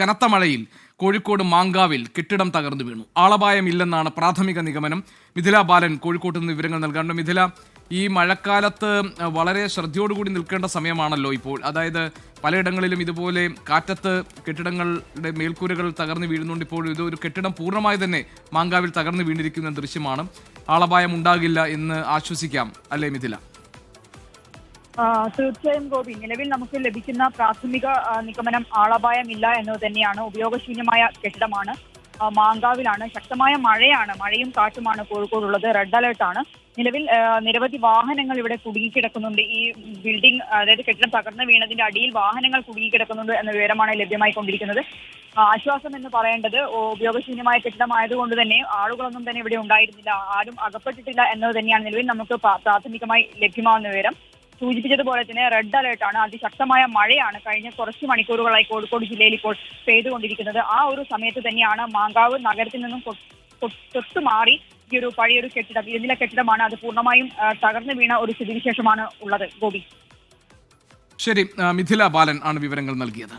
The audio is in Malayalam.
കനത്ത മഴയിൽ കോഴിക്കോട് മാങ്കാവിൽ കെട്ടിടം തകർന്നു വീണു. ആളപായമില്ലെന്നാണ് പ്രാഥമിക നിഗമനം. മിഥില ബാലൻ കോഴിക്കോട്ട് നിന്ന് വിവരങ്ങൾ നൽകാണ്ട് മിഥില ഈ മഴക്കാലത്ത് വളരെ ശ്രദ്ധയോടുകൂടി നിൽക്കേണ്ട സമയമാണല്ലോ ഇപ്പോൾ. അതായത് പലയിടങ്ങളിലും ഇതുപോലെ കാറ്റത്ത് കെട്ടിടങ്ങളുടെ മേൽക്കൂരകൾ തകർന്നു വീഴുന്നുണ്ട്. ഇപ്പോൾ ഇത് ഒരു കെട്ടിടം പൂർണമായി തന്നെ മാങ്കാവിൽ തകർന്നു വീണിരിക്കുന്ന ദൃശ്യമാണ്. ആളപായം ഉണ്ടാകില്ല എന്ന് ആശ്വസിക്കാം. അല്ലേ മിഥില? തീർച്ചയായും ഗോപി. നിലവിൽ നമുക്ക് ലഭിക്കുന്ന പ്രാഥമിക നിഗമനം ആളപായമില്ല എന്നത് തന്നെയാണ്. ഉപയോഗശൂന്യമായ കെട്ടിടമാണ്. മാങ്കാവിലാണ്. ശക്തമായ മഴയാണ്. മഴയും കാറ്റുമാണ് കോഴിക്കോടുള്ളത്. റെഡ് അലേർട്ടാണ് നിലവിൽ നിരവധി വാഹനങ്ങൾ ഇവിടെ കുടുങ്ങിക്കിടക്കുന്നുണ്ട്. ഈ ബിൽഡിംഗ് അതായത് കെട്ടിടം തകർന്നു വീണതിന്റെ അടിയിൽ വാഹനങ്ങൾ കുടുങ്ങിക്കിടക്കുന്നുണ്ട് എന്ന വിവരമാണ് ലഭ്യമായി കൊണ്ടിരിക്കുന്നത് ആശ്വാസം എന്ന് പറയേണ്ടത് ഉപയോഗശൂന്യമായ കെട്ടിടമായതുകൊണ്ട് തന്നെ ആളുകളൊന്നും തന്നെ ഇവിടെ ഉണ്ടായിരുന്നില്ല. ആരും അകപ്പെട്ടിട്ടില്ല എന്നത് തന്നെയാണ് നിലവിൽ നമുക്ക് പ്രാഥമികമായി ലഭ്യമാവുന്ന വിവരം. സൂചിപ്പിച്ചതുപോലെ തന്നെ റെഡ് അലേർട്ടാണ് അതിശക്തമായ മഴയാണ് കഴിഞ്ഞ കുറച്ച് മണിക്കൂറുകളായി കോഴിക്കോട് ജില്ലയിൽ ഇപ്പോൾ പെയ്തുകൊണ്ടിരിക്കുന്നത്. ആ ഒരു സമയത്ത് തന്നെയാണ് മാങ്കാവ് നഗരത്തിൽ നിന്നും തൊട്ടു മാറി ഈ ഒരു പഴയൊരു കെട്ടിടം ഇരുനില കെട്ടിടമാണ് അത് പൂർണമായും തകർന്നു വീണ ഒരു സ്ഥിതിവിശേഷമാണ് ഉള്ളത്. ഗോപി. ശരി മിഥില ബാലൻ ആണ് വിവരങ്ങൾ നൽകിയത്.